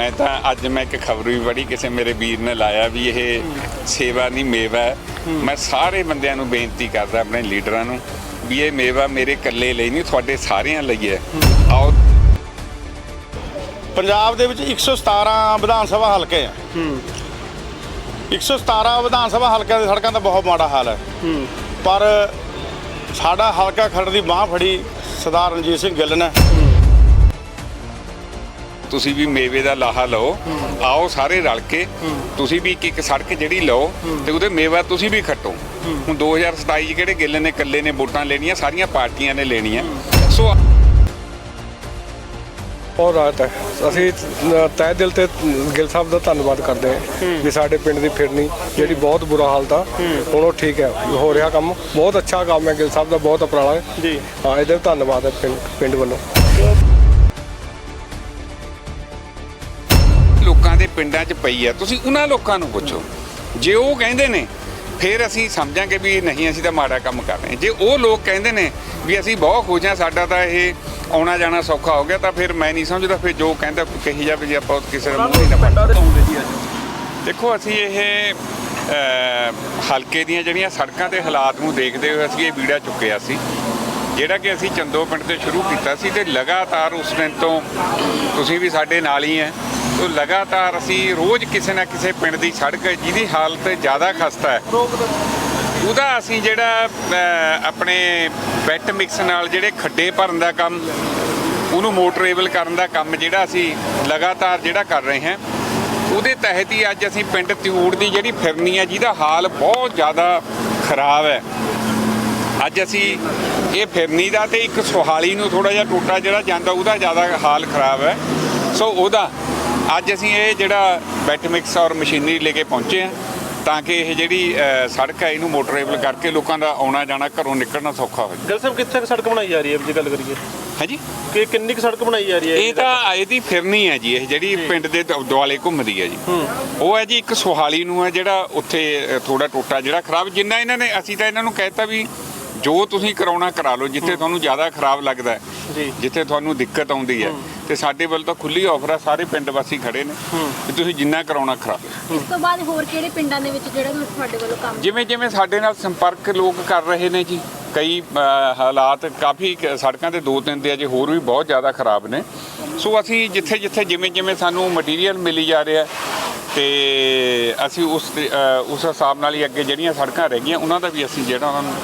ਮੈਂ ਤਾਂ ਅੱਜ ਮੈਂ ਇੱਕ ਖਬਰ ਵੀ ਪੜ੍ਹੀ ਕਿਸੇ ਮੇਰੇ ਵੀਰ ਨੇ ਲਾਇਆ ਵੀ ਇਹ ਸੇਵਾ ਨਹੀਂ ਮੇਵਾ ਮੈਂ ਸਾਰੇ ਬੰਦਿਆਂ ਨੂੰ ਬੇਨਤੀ ਕਰਦਾ ਆਪਣੇ ਲੀਡਰਾਂ ਨੂੰ ਵੀ ਇਹ ਮੇਵਾ ਮੇਰੇ ਇਕੱਲੇ ਲਈ ਨਹੀਂ ਤੁਹਾਡੇ ਸਾਰਿਆਂ ਲਈ ਹੈ। ਆਓ। ਪੰਜਾਬ ਦੇ ਵਿੱਚ 117 ਵਿਧਾਨ ਸਭਾ ਹਲਕੇ ਆ। 117 ਵਿਧਾਨ ਸਭਾ ਹਲਕਿਆਂ ਦੇ ਸੜਕਾਂ ਦਾ ਬਹੁਤ ਮਾੜਾ ਹਾਲ ਹੈ। ਪਰ ਸਾਡਾ ਹਲਕਾ ਖੜ ਦੀ ਬਾਹ ਫੜੀ ਸਰਦਾਰ ਰਣਜੀਤ ਸਿੰਘ ਗਿੱਲ ਨੇ। ਤੁਸੀਂ ਵੀ ਮੇਵੇ ਦਾ ਲਾਹਾ ਲਓ। ਆਓ ਸਾਰੇ ਰਲ ਕੇ ਤੁਸੀਂ ਵੀ ਇੱਕ ਇੱਕ ਸੜਕ ਜਿਹੜੀ ਲਓ ਤੇ ਉਹਦੇ ਮੇਵਾ ਤੁਸੀਂ ਵੀ ਖੱਟੋ। ਹੁਣ 2027 'ਚ ਕਿਹੜੇ ਗਿੱਲ ਨੇ ਇਕੱਲੇ ਨੇ ਵੋਟਾਂ ਲੈਣੀਆਂ ਸਾਰੀਆਂ ਪਾਰਟੀਆਂ ਨੇ ਲੈਣੀਆਂ। ਸੋ ਬਹੁਤ ਰਾਹਤ ਹੈ। ਅਸੀਂ ਤਹਿ ਦਿਲ ਤੇ ਗਿੱਲ ਸਾਹਿਬ ਦਾ ਧੰਨਵਾਦ ਕਰਦੇ ਹਾਂ ਵੀ ਸਾਡੇ ਪਿੰਡ ਦੀ ਫਿਰਨੀ ਜਿਹੜੀ ਬਹੁਤ ਬੁਰਾ ਹਾਲਤ ਆ ਹੁਣ ਉਹ ਠੀਕ ਹੈ। ਹੋ ਰਿਹਾ ਕੰਮ। ਬਹੁਤ ਅੱਛਾ ਕੰਮ ਹੈ ਗਿੱਲ ਸਾਹਿਬ ਦਾ ਬਹੁਤ ਉਪਰਾਲਾ ਹੈ। ਜੀ। ਹਾਂ ਇਹਦਾ ਧੰਨਵਾਦ ਹੈ ਪਿੰਡ ਵੱਲੋਂ। ਲੋਕਾਂ ਦੇ ਪਿੰਡਾਂ 'ਚ ਪਈ ਆ। ਤੁਸੀਂ ਉਹਨਾਂ ਲੋਕਾਂ ਨੂੰ ਪੁੱਛੋ। ਜੇ ਉਹ ਕਹਿੰਦੇ ਨੇ ਫਿਰ ਅਸੀਂ ਸਮਝਾਂਗੇ ਵੀ ਨਹੀਂ ਅਸੀਂ ਤਾਂ ਮਾੜਾ ਕੰਮ ਕਰ ਰਹੇ। ਜੇ ਉਹ ਲੋਕ ਕਹਿੰਦੇ ਨੇ ਵੀ ਅਸੀਂ ਬਹੁਤ ਖੁਸ਼ ਹਾਂ ਸਾਡਾ ਤਾਂ ਇਹ ਆਉਣਾ ਜਾਣਾ ਸੌਖਾ ਹੋ ਗਿਆ ਤਾਂ ਫਿਰ ਮੈਂ ਨਹੀਂ ਸਮਝਦਾ। ਫਿਰ ਜੋ ਕਹਿੰਦਾ ਕਹੀ ਜਾਵੇ ਜੇ ਆਪਾਂ ਕਿਸੇ ਦਾ ਮੂੰਹ ਹੀ ਨਾ ਦੇਖੋ ਅਸੀਂ ਇਹ ਹਲਕੇ ਦੀਆਂ ਜਿਹੜੀਆਂ ਸੜਕਾਂ ਦੇ ਹਾਲਾਤ ਨੂੰ ਦੇਖਦੇ ਹੋਏ ਅਸੀਂ ਇਹ ਵੀੜਾ ਚੁੱਕਿਆ ਸੀ। ਜਿਹੜਾ ਕਿ ਅਸੀਂ ਚੰਦੋ ਪਿੰਡ ਤੇ ਸ਼ੁਰੂ ਕੀਤਾ ਸੀ ਤੇ ਲਗਾਤਾਰ ਉਸ ਦਿਨ ਤੋਂ ਤੁਸੀਂ ਵੀ ਸਾਡੇ ਨਾਲ ਹੀ ਹੈ। ਤੋਂ ਲਗਾਤਾਰ ਅਸੀਂ ਰੋਜ਼ ਕਿਸੇ ਨਾ ਕਿਸੇ ਪਿੰਡ ਦੀ ਸੜਕ ਜਿਹਦੀ ਹਾਲਤ ਜ਼ਿਆਦਾ ਖਸਤਾ ਹੈ। ਉਹਦਾ ਅਸੀਂ ਜਿਹੜਾ ਆਪਣੇ ਵੈਟ ਮਿਕਸ ਨਾਲ ਜਿਹੜੇ ਖੱਡੇ ਭਰਨ ਦਾ ਕੰਮ, ਉਹਨੂੰ ਮੋਟਰੇਬਲ ਕਰਨ ਦਾ ਕੰਮ ਜਿਹੜਾ ਅਸੀਂ ਲਗਾਤਾਰ ਜਿਹੜਾ ਕਰ ਰਹੇ ਹਾਂ, ਉਹਦੇ ਤਹਿਤ ਹੀ ਅੱਜ ਅਸੀਂ ਪਿੰਡ ਤਿਊੜ ਦੀ ਜਿਹੜੀ ਫਿਰਨੀ ਹੈ, ਜਿਹਦਾ ਹਾਲ ਬਹੁਤ ਜ਼ਿਆਦਾ ਖਰਾਬ ਹੈ। ਅੱਜ ਅਸੀਂ ਇਹ ਫਿਰਨੀ ਦਾ ਤੇ ਇੱਕ ਸੁਹਾਲੀ ਨੂੰ ਥੋੜਾ ਜਿਹਾ ਟੋਟਾ ਜਿਹੜਾ ਜਾਂਦਾ, ਉਹਦਾ ਜ਼ਿਆਦਾ ਹਾਲ ਖਰਾਬ ਹੈ। ਸੋ ਉਹਦਾ ਅੱਜ ਅਸੀਂ ਇਹ ਜਿਹੜਾ ਬੈਟ ਮਿਕਸ ਔਰ ਮਸ਼ੀਨਰੀ ਲੈ ਕੇ ਪਹੁੰਚੇ ਹਾਂ ਤਾਂ ਕਿ ਇਹ ਜਿਹੜੀ ਸੜਕ ਹੈ ਇਹਨੂੰ ਮੋਟਰੇਬਲ ਕਰਕੇ ਲੋਕਾਂ ਦਾ ਆਉਣਾ ਜਾਣਾ ਘਰੋਂ ਨਿਕਲਣਾ ਸੌਖਾ ਹੋ ਜਾਵੇ ਗਿੱਲ ਸਾਹਿਬ ਕਿੱਥੇ ਸੜਕ ਬਣਾਈ ਜਾ ਰਹੀ ਹੈ ਜੇ ਗੱਲ ਕਰੀਏ? ਹਾਂਜੀ? ਕਿ ਕਿੰਨੀ ਕੁ ਸੜਕ ਬਣਾਈ ਜਾ ਰਹੀ ਹੈ ਇਹ ਤਾਂ ਇਹਦੀ ਫਿਰਨੀ ਹੈ ਜੀ ਇਹ ਜਿਹੜੀ ਪਿੰਡ ਦੇ ਦੁਆਲੇ ਘੁੰਮਦੀ ਹੈ ਜੀ। ਉਹ ਹੈ ਜੀ ਇੱਕ ਸੁਹਾਲੀ ਨੂੰ ਹੈ ਜਿਹੜਾ ਉੱਥੇ ਥੋੜਾ ਟੋਟਾ ਜਿਹੜਾ ਖਰਾਬ ਜਿੰਨਾ ਇਹਨਾਂ ਨੇ ਅਸੀਂ ਤਾਂ ਇਹਨਾਂ ਨੂੰ ਕਹਿਤਾ ਵੀ ਜੋ ਤੁਸੀਂ ਕਰਾਉਣਾ ਕਰਾ ਲਓ ਜਿੱਥੇ ਤੁਹਾਨੂੰ ਜ਼ਿਆਦਾ ਖਰਾਬ ਲੱਗਦਾ ਹੈ। ਜਿੱਥੇ ਤੁਹਾਨੂੰ ਦਿੱਕਤ ਆਉਂਦੀ ਹੈ। ਤੇ ਸਾਡੇ ਵੱਲ ਤਾਂ ਖੁੱਲੀ ਆਫਰ ਹੈ ਸਾਰੇ ਪਿੰਡ ਵਾਸੀ ਖੜੇ ਨੇ। ਕਿ ਤੁਸੀਂ ਜਿੰਨਾ ਕਰਾਉਣਾ ਕਰਾ ਲਓ ਇਸ ਤੋਂ ਬਾਅਦ ਹੋਰ ਕਿਹੜੇ ਪਿੰਡਾਂ ਦੇ ਵਿੱਚ ਜਿਹੜਾ ਤੁਹਾਡੇ ਵੱਲੋਂ ਕੰਮ ਜਿਵੇਂ ਜਿਵੇਂ ਸਾਡੇ ਨਾਲ ਸੰਪਰਕ ਲੋਕ ਕਰ ਰਹੇ ਨੇ ਜੀ ਕਈ ਹਾਲਾਤ ਕਾਫੀ ਸੜਕਾਂ ਦੇ ਦੋ ਤਿੰਨ ਦੇ ਅਜੇ ਹੋਰ ਵੀ ਬਹੁਤ ਜ਼ਿਆਦਾ ਖਰਾਬ ਨੇ। ਸੋ ਅਸੀਂ ਜਿੱਥੇ ਜਿੱਥੇ ਜਿਵੇਂ ਜਿਵੇਂ ਸਾਨੂੰ ਮਟੀਰੀਅਲ ਮਿਲੀ ਜਾ ਰਿਹਾ ਤੇ ਅਸੀਂ ਉਸ ਤੇ, ਉਸ ਹਿਸਾਬ ਨਾਲ ਹੀ ਅੱਗੇ ਜਿਹੜੀਆਂ ਸੜਕਾਂ ਰਹਿ ਗਈਆਂ ਉਹਨਾਂ ਦਾ ਵੀ ਅਸੀਂ ਜਿਹੜਾ ਉਹਨਾਂ ਨੂੰ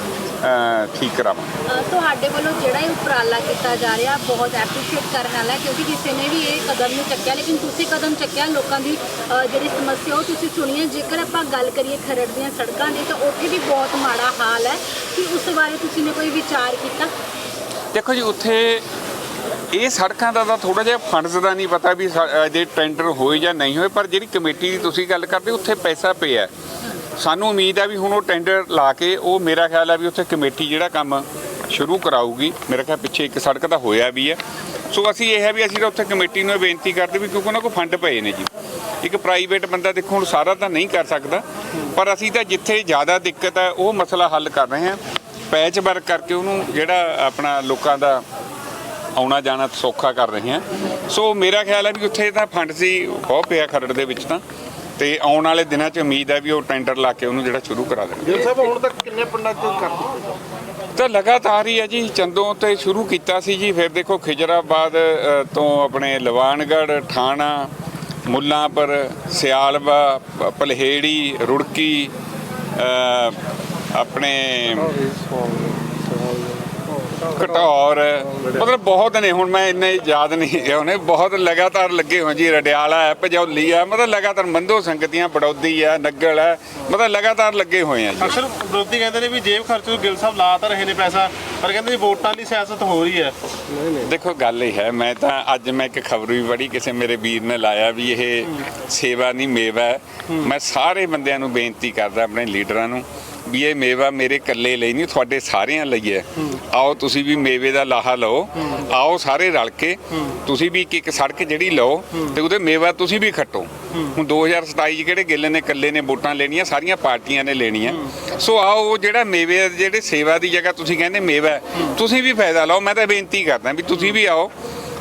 ਠੀਕ ਕਰਾਵਾਂਗੇ ਤੁਹਾਡੇ ਵੱਲੋਂ ਜਿਹੜਾ ਇਹ ਉਪਰਾਲਾ ਕੀਤਾ ਜਾ ਰਿਹਾ ਬਹੁਤ ਐਪਰੀਸ਼ੀਏਟ ਕਰਨ ਵਾਲਾ ਹੈ ਕਿਉਂਕਿ ਕਿਸੇ ਨੇ ਵੀ ਇਹ ਕਦਮ ਨਹੀਂ ਚੱਕਿਆ ਲੇਕਿਨ ਤੁਸੀਂ ਕਦਮ ਚੱਕਿਆ ਲੋਕਾਂ ਦੀ ਅ, ਜਿਹੜੀ ਸਮੱਸਿਆ ਉਹ ਤੁਸੀਂ ਸੁਣੀ ਹੈ। ਜੇਕਰ ਆਪਾਂ ਗੱਲ ਕਰੀਏ ਖਰੜ ਦੀਆਂ ਸੜਕਾਂ ਦੀ ਤਾਂ ਉੱਥੇ ਵੀ ਬਹੁਤ ਮਾੜਾ ਹਾਲ ਹੈ। ਕਿ ਉਸ ਬਾਰੇ ਤੁਸੀਂ ਨੇ ਕੋਈ ਵਿਚਾਰ ਕੀਤਾ? ਦੇਖੋ ਜੀ ਉੱਥੇ ਇਹ ਸੜਕਾਂ ਦਾ ਤਾਂ ਥੋੜਾ ਜਿਹਾ ਫੰਡਸ ਦਾ ਨਹੀਂ ਪਤਾ ਵੀ ਸਾ- ਜੇ ਟੈਂਡਰ ਹੋਏ ਜਾਂ ਨਹੀਂ ਹੋਏ ਪਰ ਜਿਹੜੀ ਕਮੇਟੀ ਦੀ ਤੁਸੀਂ ਗੱਲ ਕਰਦੇ ਉੱਥੇ ਪੈਸਾ ਪਿਆ ਹੈ। ਸਾਨੂੰ ਉਮੀਦ ਹੈ ਵੀ ਹੁਣ ਉਹ ਟੈਂਡਰ ਲਾ ਕੇ ਉਹ ਮੇਰਾ ਖਿਆਲ ਹੈ ਵੀ ਉੱਥੇ ਕਮੇਟੀ ਜਿਹੜਾ ਕੰਮ ਸ਼ੁਰੂ ਕਰਾਊਗੀ, ਮੇਰਾ ਖਿਆਲ ਪਿੱਛੇ ਇੱਕ ਸੜਕ ਦਾ ਹੋਇਆ ਵੀ ਹੈ। ਸੋ ਅਸੀਂ ਇਹ ਹੈ ਵੀ ਅਸੀਂ ਤਾਂ ਉੱਥੇ ਕਮੇਟੀ ਨੂੰ ਇਹ ਬੇਨਤੀ ਕਰਦੇ ਵੀ ਕਿਉਂਕਿ ਉਹਨਾਂ ਕੋਲ ਫੰਡ ਪਏ ਨੇ ਜੀ। ਇੱਕ ਪ੍ਰਾਈਵੇਟ ਬੰਦਾ ਦੇਖੋ ਹੁਣ ਸਾਰਾ ਤਾਂ ਨਹੀਂ ਕਰ ਸਕਦਾ, ਪਰ ਅਸੀਂ ਤਾਂ ਜਿੱਥੇ ਜ਼ਿਆਦਾ ਦਿੱਕਤ ਹੈ ਉਹ ਮਸਲਾ ਹੱਲ ਕਰ ਰਹੇ ਹਾਂ। ਪੈਚ ਵਰਕ ਕਰਕੇ ਉਹਨੂੰ ਜਿਹੜਾ ਆਪਣਾ ਲੋਕਾਂ ਦਾ ਆਉਣਾ ਜਾਣਾ ਸੌਖਾ ਕਰ ਰਹੇ ਹਾਂ। ਸੋ ਮੇਰਾ ਖਿਆਲ ਹੈ ਵੀ ਉੱਥੇ ਤਾਂ ਫੰਡ ਸੀ, ਬਹੁਤ ਪਿਆ ਖਰੜ ਦੇ ਵਿੱਚ ਤਾਂ। ਤੇ ਆਉਣ ਵਾਲੇ ਦਿਨਾਂ 'ਚ ਉਮੀਦ ਹੈ ਵੀ ਉਹ ਟੈਂਡਰ ਲਾ ਕੇ ਉਹਨੂੰ ਜਿਹੜਾ ਸ਼ੁਰੂ ਕਰਾ ਦੇਣਗੇ। ਗਿੱਲ ਸਾਹਿਬ ਹੁਣ ਤੱਕ ਕਿੰਨੇ ਪਿੰਡਾਂ 'ਚ ਕਰ ਦਿੱਤੇ ਤਾਂ ਲਗਾਤਾਰ ਹੀ ਹੈ ਜੀ ਚੰਦੋਂ ਤੇ ਸ਼ੁਰੂ ਕੀਤਾ ਸੀ ਜੀ ਫਿਰ ਦੇਖੋ ਖਿਜਰਾਬਾਦ ਤੋਂ ਆਪਣੇ ਲਵਾਨਗੜ੍ਹ ਠਾਣਾ ਮੁੱਲਾਂਪੁਰ ਸਿਆਲਵਾ ਪਲਹੇੜੀ ਰੁੜਕੀ ਆਪਣੇ ਘਟੌਰ ਮਤਲਬ ਬਹੁਤ ਨੇ ਹੁਣ ਮੈਂ ਇੰਨੇ ਯਾਦ ਨਹੀਂ ਉਹਨੇ। ਬਹੁਤ ਲਗਾਤਾਰ ਲੱਗੇ ਹੋਏ ਜੀ ਰਡਿਆਲਾ ਹੈ ਭਜੌਲੀ ਆ ਮਤਲਬ ਲਗਾਤਾਰ ਮੰਦੋ ਸੰਗਤੀਆਂ ਬੜੌਦੀ ਆ ਨੱਗਲ ਹੈ ਮਤਲਬ ਲਗਾਤਾਰ ਲੱਗੇ ਹੋਏ ਆ ਜੀ। ਅਕਸਰ ਵਿਰੋਧੀ ਕਹਿੰਦੇ ਨੇ ਵੀ ਜੇਬ ਖਰਚ ਗਿੱਲ ਸਾਹਿਬ ਲਾ ਤਾਂ ਰਹੇ ਨੇ ਪੈਸਾ ਪਰ ਕਹਿੰਦੇ ਜੀ ਵੋਟਾਂ ਦੀ ਸਿਆਸਤ ਹੋ ਰਹੀ ਹੈ। ਦੇਖੋ ਗੱਲ ਇਹ ਹੈ ਮੈਂ ਤਾਂ ਅੱਜ ਮੈਂ ਇੱਕ ਖਬਰ ਵੀ ਪੜ੍ਹੀ ਕਿਸੇ ਮੇਰੇ ਵੀਰ ਨੇ ਲਾਇਆ ਵੀ ਇਹ ਸੇਵਾ ਨਹੀਂ ਮੇਵਾ ਹੈ। ਮੈਂ ਸਾਰੇ ਬੰਦਿਆਂ ਨੂੰ ਬੇਨਤੀ ਕਰਦਾ ਆਪਣੇ ਲੀਡਰਾਂ ਨੂੰ ਵੀ ਇਹ ਮੇਵਾ ਮੇਰੇ ਇਕੱਲੇ ਲਈ ਨਹੀਂ ਤੁਹਾਡੇ ਸਾਰਿਆਂ ਲਈ ਹੈ। ਆਓ ਤੁਸੀਂ ਵੀ ਮੇਵੇ ਦਾ ਲਾਹਾ ਲਓ। ਆਓ ਸਾਰੇ ਰਲ ਕੇ ਤੁਸੀਂ ਵੀ ਇੱਕ ਇੱਕ ਸੜਕ ਜਿਹੜੀ ਲਓ ਤੇ ਉਹਦੇ ਮੇਵਾ ਤੁਸੀਂ ਵੀ ਖੱਟੋ। ਹੁਣ 2027 'ਚ ਕਿਹੜੇ ਗਿੱਲ ਨੇ ਇਕੱਲੇ ਨੇ ਵੋਟਾਂ ਲੈਣੀਆਂ ਸਾਰੀਆਂ ਪਾਰਟੀਆਂ ਨੇ ਲੈਣੀਆਂ। ਸੋ ਆਓ ਉਹ ਜਿਹੜਾ ਮੇਵੇ ਜਿਹੜੇ ਸੇਵਾ ਦੀ ਜਗ੍ਹਾ ਤੁਸੀਂ ਕਹਿੰਦੇ ਮੇਵਾ ਤੁਸੀਂ ਵੀ ਫਾਇਦਾ ਲਓ। ਮੈਂ ਤਾਂ ਬੇਨਤੀ ਕਰਦਾ ਵੀ ਤੁਸੀਂ ਵੀ ਆਓ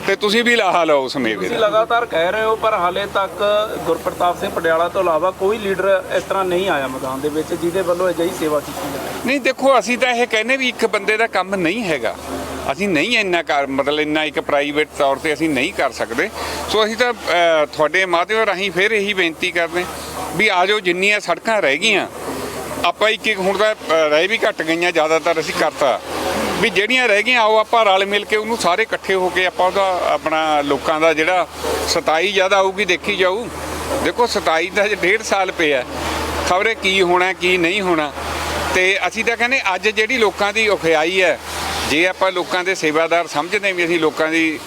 ਤੇ ਤੁਸੀਂ ਵੀ ਲਾਹਾ ਲਓ ਉਸ ਮੇਵੇ ਤੁਸੀਂ ਦਾ ਲਗਾਤਾਰ ਕਹਿ ਰਹੇ ਹੋ ਪਰ ਹਾਲੇ ਤੱਕ ਗੁਰਪ੍ਰਤਾਪ ਸਿੰਘ ਪਟਿਆਲਾ ਤੋਂ ਇਲਾਵਾ ਕੋਈ ਲੀਡਰ ਇਸ ਤਰ੍ਹਾਂ ਨਹੀਂ ਆਇਆ ਮੈਦਾਨ ਦੇ ਵਿੱਚ ਜਿਹਦੇ ਵੱਲੋਂ ਅਜਿਹੀ ਸੇਵਾ ਕੀਤੀ ਜਾਵੇ ਨਹੀਂ ਦੇਖੋ ਅਸੀਂ ਤਾਂ ਇਹ ਕਹਿੰਦੇ ਵੀ ਇੱਕ ਬੰਦੇ ਦਾ ਕੰਮ ਨਹੀਂ ਹੈਗਾ। ਅਸੀਂ ਨਹੀਂ ਇੰਨਾ ਕਰ ਮਤਲਬ ਇੰਨਾ ਇੱਕ ਪ੍ਰਾਈਵੇਟ ਤੌਰ ਤੇ ਅਸੀਂ ਨਹੀਂ ਕਰ ਸਕਦੇ। ਸੋ ਅਸੀਂ ਤਾਂ ਅਹ, ਤੁਹਾਡੇ ਮਾਧਿਅਮ ਰਾਹੀਂ ਫਿਰ ਇਹੀ ਬੇਨਤੀ ਕਰਦੇ ਵੀ ਆ ਜਾਓ ਜਿੰਨੀਆਂ ਸੜਕਾਂ ਰਹਿ ਗਈਆਂ ਆਪਾਂ ਇੱਕ ਇੱਕ ਹੁਣ ਤਾਂ ਅਹ, ਰਹਿ ਵੀ ਘਟ ਗਈਆਂ ਜ਼ਿਆਦਾਤਰ ਅਸੀਂ ਕਰਤਾ। ਵੀ ਜਿਹੜੀਆਂ ਰਹਿ ਗਈਆਂ ਆਓ ਆਪਾਂ ਰਲ ਮਿਲ ਕੇ ਉਹਨੂੰ ਸਾਰੇ ਇਕੱਠੇ ਹੋ ਕੇ ਆਪਾਂ ਉਹਦਾ ਆਪਣਾ ਲੋਕਾਂ ਦਾ ਜਿਹੜਾ 27 ਜ਼ਿਆਦਾ ਆਊਗੀ, ਦੇਖੀ ਜਾਊ। ਦੇਖੋ 27 ਦਾ ਜੇ ਡੇਢ ਸਾਲ ਪਿਆ ਖਬਰੇ ਕੀ ਹੋਣਾ, ਕੀ ਨਹੀਂ ਹੋਣਾ। ਤੇ ਅਸੀਂ ਤਾਂ ਕਹਿੰਦੇ ਅੱਜ ਜਿਹੜੀ ਲੋਕਾਂ ਦੀ ਔਖਿਆਈ ਹੈ, ਜੇ ਆਪਾਂ ਲੋਕਾਂ ਦੇ ਸੇਵਾਦਾਰ ਸਮਝਦੇ ਵੀ ਅਸੀਂ ਲੋਕਾਂ ਦੀ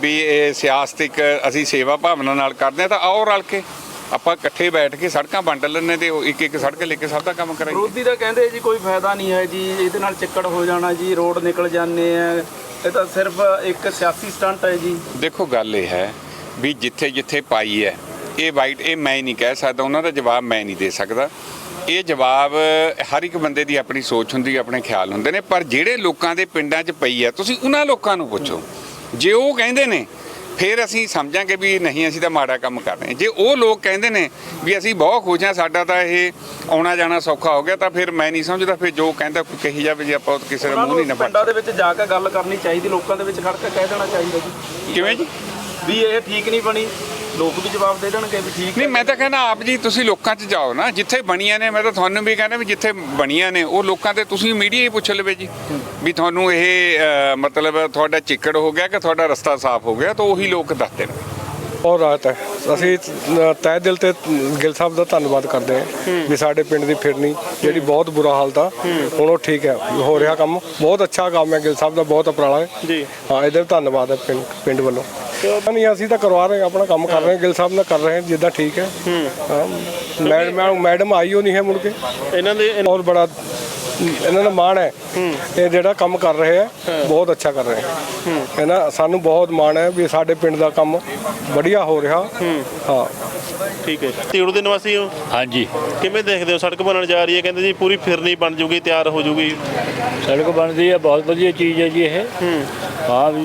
ਵੀ ਇਹ ਸਿਆਸਤਿਕ ਅਸੀਂ ਸੇਵਾ ਭਾਵਨਾ ਨਾਲ ਕਰਦੇ ਹਾਂ, ਤਾਂ ਆਓ ਰਲ ਕੇ। ਆਪਾਂ ਇਕੱਠੇ ਬੈਠ ਕੇ ਸੜਕਾਂ ਵੰਡ ਲੈਣੇ ਤੇ ਉਹ ਇੱਕ ਇੱਕ ਸੜਕ ਲੈ ਕੇ ਸਭ ਦਾ ਕੰਮ ਕਰਾਂਗੇ ਵਿਰੋਧੀ ਤਾਂ ਕਹਿੰਦੇ ਜੀ ਕੋਈ ਫਾਇਦਾ ਨਹੀਂ ਹੈ ਜੀ ਇਹਦੇ ਨਾਲ ਚਿੱਕੜ ਹੋ ਜਾਣਾ ਜੀ ਰੋਡ ਨਿਕਲ ਜਾਂਦੇ ਆ। ਇਹ ਤਾਂ ਸਿਰਫ ਇੱਕ ਸਿਆਸੀ ਸਟੰਟ ਹੈ ਜੀ। ਦੇਖੋ ਗੱਲ ਇਹ ਹੈ ਵੀ ਜਿੱਥੇ ਜਿੱਥੇ ਪਾਈ ਹੈ ਇਹ ਵਾਈਟ ਇਹ ਮੈਂ ਨਹੀਂ ਕਹਿ ਸਕਦਾ ਉਹਨਾਂ ਦਾ ਜਵਾਬ ਮੈਂ ਨਹੀਂ ਦੇ ਸਕਦਾ। ਇਹ ਜਵਾਬ ਹਰ ਇੱਕ ਬੰਦੇ ਦੀ ਆਪਣੀ ਸੋਚ ਹੁੰਦੀ ਹੈ ਆਪਣੇ ਖਿਆਲ ਹੁੰਦੇ ਨੇ ਪਰ ਜਿਹੜੇ ਲੋਕਾਂ ਦੇ ਪਿੰਡਾਂ 'ਚ ਪਈ ਹੈ ਤੁਸੀਂ ਉਹਨਾਂ ਲੋਕਾਂ ਨੂੰ ਪੁੱਛੋ। ਜੇ ਉਹ ਕਹਿੰਦੇ ਨੇ ਫਿਰ ਅਸੀਂ ਸਮਝਾਂਗੇ ਵੀ ਨਹੀਂ ਅਸੀਂ ਤਾਂ ਮਾੜਾ ਕੰਮ ਕਰ ਰਹੇ ਜੇ ਉਹ ਲੋਕ ਕਹਿੰਦੇ ਨੇ ਵੀ ਅਸੀਂ ਬਹੁਤ ਖੁਸ਼ ਹਾਂ ਸਾਡਾ ਤਾਂ ਇਹ ਆਉਣਾ ਜਾਣਾ ਸੌਖਾ ਹੋ ਗਿਆ ਤਾਂ ਫਿਰ ਮੈਂ ਨਹੀਂ ਸਮਝਦਾ। ਫਿਰ ਜੋ ਕਹਿੰਦਾ ਕੋਈ ਕਹੀ ਜਾਵੇ ਜੇ ਆਪਾਂ ਕਿਸੇ ਦਾ ਮੂੰਹ ਨਹੀਂ ਨਾ ਪਿੰਡਾਂ ਦੇ ਵਿੱਚ ਜਾ ਕੇ ਗੱਲ ਕਰਨੀ ਚਾਹੀਦੀ ਲੋਕਾਂ ਦੇ ਵਿੱਚ ਖੜ ਕੇ ਕਹਿ ਦੇਣਾ ਚਾਹੀਦਾ ਜੀ। ਕਿਵੇਂ ਜੀ? ਵੀ ਇਹ ਠੀਕ ਨਹੀਂ ਬਣੀ ਲੋਕ ਵੀ ਜਵਾਬ ਦੇ ਦੇਣਗੇ ਵੀ ਠੀਕ ਨਹੀਂ। ਮੈਂ ਤਾਂ ਕਹਿੰਦਾ ਆਪ ਜੀ ਤੁਸੀਂ ਲੋਕਾਂ 'ਚ ਜਾਓ ਨਾ ਜਿੱਥੇ ਬਣੀਆਂ ਨੇ ਮੈਂ ਤਾਂ ਤੁਹਾਨੂੰ ਵੀ ਕਹਿੰਦਾ ਵੀ ਜਿੱਥੇ ਬਣੀਆਂ ਨੇ ਉਹ ਲੋਕਾਂ ਤੇ ਤੁਸੀਂ ਮੀਡੀਆ ਹੀ ਪੁੱਛ ਲਵੇ ਜੀ। ਵੀ ਤੁਹਾਨੂੰ ਇਹ ਮਤਲਬ ਤੁਹਾਡਾ ਚਿੱਕੜ ਹੋ ਗਿਆ ਕਿ ਤੁਹਾਡਾ ਰਸਤਾ ਸਾਫ਼ ਹੋ ਗਿਆ ਤਾਂ ਉਹੀ ਲੋਕ ਦੱਸਦੇ ਨੇ ਔਰ ਰਾਤ ਹੈ। ਅਸੀਂ ਤਹਿ ਦਿਲ ਤੇ ਗਿੱਲ ਸਾਹਿਬ ਦਾ ਧੰਨਵਾਦ ਕਰਦੇ ਹਾਂ ਵੀ ਸਾਡੇ ਪਿੰਡ ਦੀ ਫਿਰਨੀ ਜਿਹੜੀ ਬਹੁਤ ਬੁਰਾ ਹਾਲਤ ਆ ਹੁਣ ਉਹ ਠੀਕ ਹੈ। ਹੋ ਰਿਹਾ ਕੰਮ ਬਹੁਤ ਅੱਛਾ ਕੰਮ ਹੈ ਗਿੱਲ ਸਾਹਿਬ ਦਾ ਬਹੁਤ ਉਪਰਾਲਾ ਹੈ। ਜੀ। ਹਾਂ ਇਹਦਾ ਵੀ ਧੰਨਵਾਦ ਹੈ ਪਿੰਡ ਪਿੰਡ ਵੱਲੋਂ। ਨਹੀਂ ਅਸੀਂ ਤਾਂ ਕਰਵਾ ਰਹੇ ਹਾਂ ਆਪਣਾ ਕੰਮ ਕਰ ਰਹੇ ਹਾਂ ਗਿੱਲ ਸਾਹਿਬ ਨਾਲ ਕਰ ਰਹੇ ਹਾਂ ਜਿੱਦਾਂ ਠੀਕ ਹੈ। ਹਾਂ। ਮੈਡਮ ਮੈਡਮ ਆਈ ਹੋ ਨਹੀਂ ਹੈ ਮੁੜ ਕੇ। ਇਹਨਾਂ ਦੇ ਬਹੁਤ ਬੜਾ ਇਹਨਾਂ ਦਾ ਮਾਣ ਹੈ ਇਹ ਜਿਹੜਾ ਕੰਮ ਕਰ ਰਹੇ ਆ ਬਹੁਤ ਅੱਛਾ ਕਰ ਰਹੇ ਹੈ। ਹੈ। ਨਾ ਸਾਨੂੰ ਬਹੁਤ ਮਾਣ ਹੈ ਵੀ ਸਾਡੇ ਪਿੰਡ ਦਾ ਕੰਮ ਵਧੀਆ ਹੋ ਰਿਹਾ। ਹਾਂ। ਠੀਕ ਹੈ। ਤਿਉੜ ਦੇ ਨਿਵਾਸੀ ਹੋ? ਹਾਂਜੀ। ਕਿਵੇਂ ਦੇਖਦੇ ਹੋ? ਸੜਕ ਬਣਨ ਜਾ ਰਹੀ ਹੈ ਕਹਿੰਦੇ ਜੀ ਪੂਰੀ ਫਿਰਨੀ ਬਣ ਜੂਗੀ ਤਿਆਰ ਹੋ ਜੂਗੀ। ਸੜਕ ਬਣਦੀ ਹੈ ਬਹੁਤ ਵਧੀਆ ਚੀਜ਼ ਹੈ ਜੀ ਇਹ। ਹਾਂ ਵੀ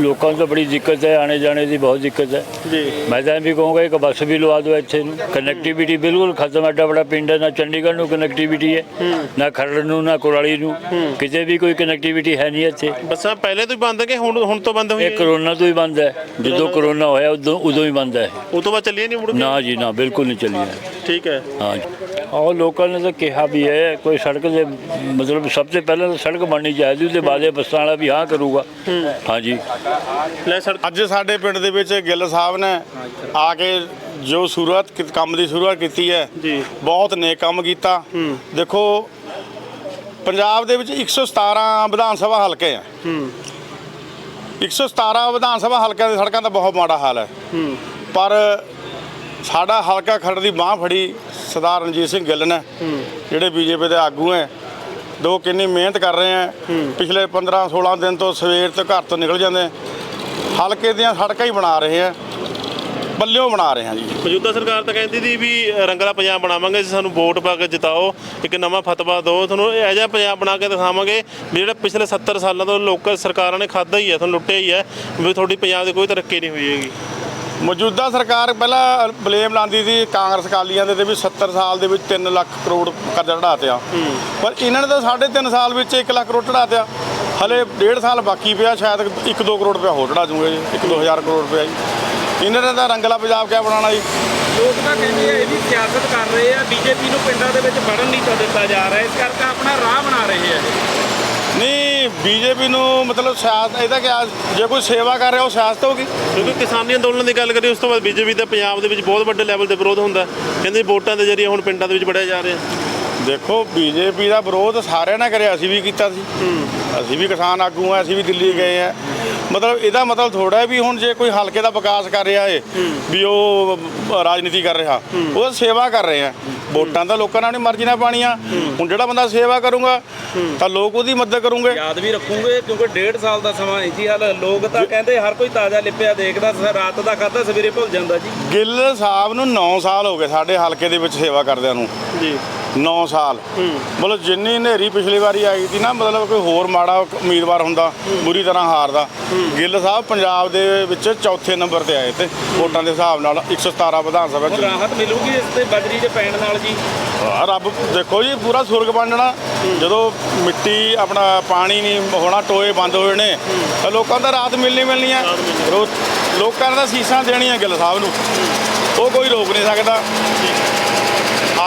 ਲੋਕਾਂ ਨੂੰ ਤਾਂ ਬੜੀ ਦਿੱਕਤ ਹੈ ਆਣੇ ਜਾਣੇ ਦੀ ਬਹੁਤ ਦਿੱਕਤ ਹੈ। ਜੀ। ਮੈਂ ਤਾਂ ਇਹ ਵੀ ਕਹੂੰਗਾ ਇੱਕ ਬੱਸ ਵੀ ਲਵਾ ਦਿਓ ਇੱਥੇ ਨੂੰ। ਕਨੈਕਟੀਵਿਟੀ ਬਿਲਕੁਲ ਖਤਮ ਐਡਾ ਬੜਾ ਪਿੰਡ ਹੈ ਨਾ ਚੰਡੀਗੜ੍ਹ ਨੂੰ ਕਨੈਕਟੀਵਿਟੀ ਹੈ ਨਾ ਖਰੜ ਨੂੰ ਨਾ ਕੁਰਾਲੀ ਨੂੰ। ਕਿਤੇ ਵੀ ਕੋਈ ਕਨੈਕਟੀਵਿਟੀ ਹੈ ਨਹੀਂ ਇੱਥੇ। ਬੱਸਾਂ ਪਹਿਲੇ ਤੋਂ ਹੀ ਬੰਦ ਹੈ ਕਿ ਹੁਣ ਹੁਣ ਤੋਂ ਬੰਦ ਹੋਈ ਇਹ ਕਰੋਨਾ ਤੋਂ ਹੀ ਬੰਦ ਹੈ। ਜਦੋਂ ਕਰੋਨਾ ਹੋਇਆ ਉਦੋਂ ਉਦੋਂ ਹੀ ਬੰਦ ਹੈ। ਉਹ ਤੋਂ ਬਾਅਦ ਚੱਲੀਏ ਨਹੀਂ ਮੁੜ ਕੇ? ਨਾ ਜੀ ਨਾ ਬਿਲਕੁਲ ਨਹੀਂ ਚੱਲੀ ਹੈ ਠੀਕ ਹੈ। ਹਾਂ ਔਰ ਲੋਕਾਂ ਨੇ ਤਾਂ ਕਿਹਾ ਵੀ ਹੈ ਕੋਈ ਸੜਕ ਦੇ ਮਤਲਬ ਸਭ ਤੋਂ ਪਹਿਲਾਂ ਤਾਂ ਸੜਕ ਬਣਨੀ ਚਾਹੀਦੀ ਉਹਦੇ ਬਾਅਦ ਇਹ ਬੱਸਾਂ ਵਾਲਾ ਵੀ ਹਾਂ ਕਰੂਗਾ। ਹਾਂਜੀ। ਲੈ ਸੜਕ ਅੱਜ ਸਾਡੇ ਪਿੰਡ ਦੇ ਵਿੱਚ ਗਿੱਲ ਸਾਹਿਬ ਨੇ ਆ ਕੇ ਜੋ ਸ਼ੁਰੂਆਤ ਕੀ- ਕੰਮ ਦੀ ਸ਼ੁਰੂਆਤ ਕੀਤੀ ਹੈ ਜੀ। ਬਹੁਤ ਨੇਕ ਕੰਮ ਕੀਤਾ। ਦੇਖੋ ਪੰਜਾਬ ਦੇ ਵਿੱਚ 117 ਵਿਧਾਨ ਸਭਾ ਹਲਕੇ ਆ। 117 ਵਿਧਾਨ ਸਭਾ ਹਲਕਿਆਂ ਦੀ ਸੜਕਾਂ ਦਾ ਬਹੁਤ ਮਾੜਾ ਹਾਲ ਹੈ। ਪਰ ਸਾਡਾ ਹਲਕਾ ਖੜ ਦੀ ਬਾਹ ਫੜੀ ਸਰਦਾਰ ਰਣਜੀਤ ਸਿੰਘ ਗਿੱਲ ਨੇ ਜਿਹੜੇ ਬੀਜੇਪੀ ਦੇ ਆਗੂ ਹੈ ਦੋ ਕਿੰਨੀ ਮਿਹਨਤ ਕਰ ਰਹੇ ਆ ਪਿਛਲੇ 15 16 ਦਿਨ ਤੋਂ ਸਵੇਰ ਤੋਂ ਘਰ ਤੋਂ ਨਿਕਲ ਜਾਂਦੇ ਹਲਕੇ ਦੀਆਂ ਸੜਕਾਂ ਹੀ ਬਣਾ ਰਹੇ ਆ ਬੱਲਿਓ ਬਣਾ ਰਹੇ ਆ ਜੀ। ਮੌਜੂਦਾ ਸਰਕਾਰ ਤਾਂ ਕਹਿੰਦੀ ਸੀ ਵੀ ਰੰਗਲਾ ਪੰਜਾਬ ਬਣਾਵਾਂਗੇ ਸਾਨੂੰ ਵੋਟ ਪਾ ਕੇ ਜਿਤਾਓ ਇੱਕ ਨਵਾਂ ਫਤਵਾ ਦਿਓ ਤੁਹਾਨੂੰ ਇਹੋ ਜਿਹਾ ਪੰਜਾਬ ਬਣਾ ਕੇ ਦਿਖਾਵਾਂਗੇ ਵੀ ਜਿਹੜਾ ਪਿਛਲੇ 70 ਸਾਲਾਂ ਤੋਂ ਲੋਕਾਂ ਸਰਕਾਰਾਂ ਨੇ ਖਾਦਾ ਹੀ ਹੈ ਤੁਹਾਨੂੰ ਲੁੱਟਿਆ ਹੀ ਹੈ ਵੀ ਤੁਹਾਡੀ ਪੰਜਾਬ ਦੀ ਕੋਈ ਤਰੱਕੀ ਨਹੀਂ ਹੋਈ ਹੈਗੀ। ਮੌਜੂਦਾ ਸਰਕਾਰ ਪਹਿਲਾਂ ਬਲੇਮ ਲਾਉਂਦੀ ਸੀ ਕਾਂਗਰਸ ਅਕਾਲੀਆਂ ਦੇ ਤੇ ਵੀ 70 ਸਾਲ ਦੇ ਵਿੱਚ 3 ਲੱਖ ਕਰੋੜ ਕਰਜ਼ਾ ਚੜਾਤਿਆ ਪਰ ਇਹਨਾਂ ਨੇ ਤਾਂ ਸਾਢੇ ਤਿੰਨ ਸਾਲ ਵਿੱਚ 1 ਲੱਖ ਕਰੋੜ ਚੜਾਤਿਆ ਹਲੇ ਡੇਢ ਸਾਲ ਬਾਕੀ ਪਿਆ ਸ਼ਾਇਦ 1-2 ਕਰੋੜ ਰੁਪਇਆ ਹੋਰ ਚੜਾ ਜੂਗੇ ਜੀ 1-2000 ਕਰੋੜ ਰੁਪਇਆ ਜੀ। ਇਹਨਾਂ ਨੇ ਤਾਂ ਰੰਗਲਾ ਪੰਜਾਬ ਕਿਆ ਬਣਾਉਣਾ ਜੀ? ਲੋਕ ਤਾਂ ਕਹਿੰਦੇ ਆ ਇਹ ਵੀ ਸਿਆਸਤ ਕਰ ਰਹੇ ਆ ਬੀਜੇਪੀ ਨੂੰ ਪਿੰਡਾਂ ਦੇ ਵਿੱਚ ਵੜਨ ਨਹੀਂ ਦਿੱਤਾ ਜਾ ਰਿਹਾ ਇਸ ਕਰਕੇ ਆਪਣਾ ਰਾਹ ਬਣਾ ਰਹੇ ਆ ਨਹੀਂ ਬੀਜੇਪੀ ਨੂੰ ਮਤਲਬ ਸਿਆਸਤ ਇਹਦਾ ਕਿਆ, ਜੇ ਕੋਈ ਸੇਵਾ ਕਰ ਰਿਹਾ, ਉਹ ਸਿਆਸਤ ਹੋਗੀ ਕਿਉਂਕਿ ਕਿਸਾਨੀ ਅੰਦੋਲਨ ਦੀ ਗੱਲ ਕਰੀਏ, ਉਸ ਤੋਂ ਬਾਅਦ ਬੀਜੇਪੀ ਦਾ ਪੰਜਾਬ ਦੇ ਵਿੱਚ ਬਹੁਤ ਵੱਡੇ ਲੈਵਲ ਤੇ ਵਿਰੋਧ ਹੁੰਦਾ ਕਹਿੰਦੇ ਵੋਟਾਂ ਦੇ ਜ਼ਰੀਏ ਹੁਣ ਪਿੰਡਾਂ ਦੇ ਵਿੱਚ ਵੜਿਆ ਜਾ ਰਿਹਾ। ਦੇਖੋ ਬੀਜੇਪੀ ਦਾ ਵਿਰੋਧ ਸਾਰਿਆਂ ਨੇ ਕਰਿਆ ਅਸੀਂ ਵੀ ਕੀਤਾ ਸੀ। ਅਸੀਂ ਵੀ ਕਿਸਾਨ ਆਗੂ ਆ ਅਸੀਂ ਵੀ ਦਿੱਲੀ ਗਏ ਆ ਮਤਲਬ ਇਹਦਾ ਮਤਲਬ ਥੋੜਾ ਹੈ ਵੀ ਹੁਣ ਜੇ ਕੋਈ ਹਲਕੇ ਦਾ ਵਿਕਾਸ ਕਰ ਰਿਹਾ ਏ ਵੀ ਉਹ ਰਾਜਨੀਤੀ ਕਰ ਰਿਹਾ ਉਹ ਸੇਵਾ ਕਰ ਰਹੇ ਆ। ਵੋਟਾਂ ਤਾਂ ਲੋਕਾਂ ਨੇ ਆਪਣੀ ਮਰਜ਼ੀ ਨਾਲ ਪਾਣੀਆਂ ਹੁਣ ਜਿਹੜਾ ਬੰਦਾ ਸੇਵਾ ਕਰੂਗਾ ਤਾਂ ਲੋਕ ਉਹਦੀ ਮਦਦ ਕਰੂਗੇ। ਯਾਦ ਵੀ ਰੱਖੂਗੇ ਕਿਉਂਕਿ ਡੇਢ ਸਾਲ ਦਾ ਸਮਾਂ ਹੈ ਜੀ ਹਾਲ ਲੋਕ ਤਾਂ ਕਹਿੰਦੇ ਹਰ ਕੋਈ ਤਾਜ਼ਾ ਲਿਪਿਆ ਦੇਖਦਾ ਰਾਤ ਦਾ ਖਾਦਾ ਸਵੇਰੇ ਭੁੱਲ ਜਾਂਦਾ ਜੀ। ਗਿੱਲ ਸਾਹਿਬ ਨੂੰ 9 ਸਾਲ ਹੋ ਗਏ ਸਾਡੇ ਹਲਕੇ ਦੇ ਵਿੱਚ ਸੇਵਾ ਕਰਦਿਆਂ ਨੂੰ। ਜੀ। 9 ਸਾਲ। ਮਤਲਬ ਜਿੰਨੀ ਹਨੇਰੀ ਪਿਛਲੀ ਵਾਰੀ ਆਈ ਸੀ ਨਾ ਮਤਲਬ ਕੋਈ ਹੋਰ ਮਾੜਾ ਉਮੀਦਵਾਰ ਹੁੰਦਾ ਬੁਰੀ ਤਰ੍ਹਾਂ ਹਾਰਦਾ। ਗਿੱਲ ਸਾਹਿਬ ਪੰਜਾਬ ਦੇ ਵਿੱਚ ਚੌਥੇ ਨੰਬਰ ਤੇ ਆਏ ਤੇ ਵੋਟਾਂ ਦੇ ਹਿਸਾਬ ਨਾਲ 117 ਵਿਧਾਨ ਸਭਾ ਚ। ਰਾਹਤ ਮਿਲੂਗੀ ਇਸ ਤੇ ਬਜਰੀ ਦੇ ਪੈਣ ਨਾਲ ਜੀ? ਰੱਬ ਦੇਖੋ ਜੀ ਪੂਰਾ ਸੁਰਗ ਬਣ ਜਾਣਾ ਜਦੋਂ ਮਿੱਟੀ ਆਪਣਾ ਪਾਣੀ ਨਹੀਂ ਹੋਣਾ ਟੋਏ ਬੰਦ ਹੋਏ ਨੇ ਤਾਂ ਲੋਕਾਂ ਦਾ ਰਾਤ ਮਿਲਣੀ ਮਿਲਣੀ ਆ। ਰੋ- ਲੋਕਾਂ ਤਾਂ ਸੀਸਾਂ ਦੇਣੀਆਂ ਗਿੱਲ ਸਾਹਿਬ ਨੂੰ। ਉਹ ਕੋਈ ਰੋਕ ਨਹੀਂ ਸਕਦਾ।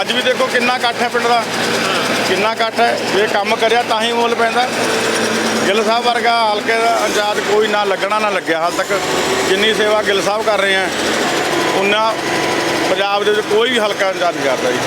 ਅੱਜ ਵੀ ਦੇਖੋ ਕਿੰਨਾ ਇਕੱਠ ਹੈ ਪਿੰਡ ਦਾ। ਕਿੰਨਾ ਇਕੱਠ ਹੈ। ਜੇ ਕੰਮ ਕਰਿਆ ਤਾਂ ਹੀ ਮੁੱਲ ਪੈਂਦਾ। ਗਿੱਲ ਸਾਹਿਬ ਵਰਗਾ ਹਲਕੇ ਦਾ ਇੰਚਾਰਜ ਕੋਈ ਨਾ ਲੱਗਣਾ, ਨਾ ਲੱਗਿਆ ਹਾਲ ਤੱਕ। ਜਿੰਨੀ ਸੇਵਾ ਗਿੱਲ ਸਾਹਿਬ ਕਰ ਰਹੇ ਆ ਉਹਨਾਂ ਪੰਜਾਬ ਦੇ ਵਿੱਚ ਕੋਈ ਵੀ ਹਲਕਾ ਇੰਚਾਰਜ ਨਹੀਂ ਕਰਦਾ ਜੀ।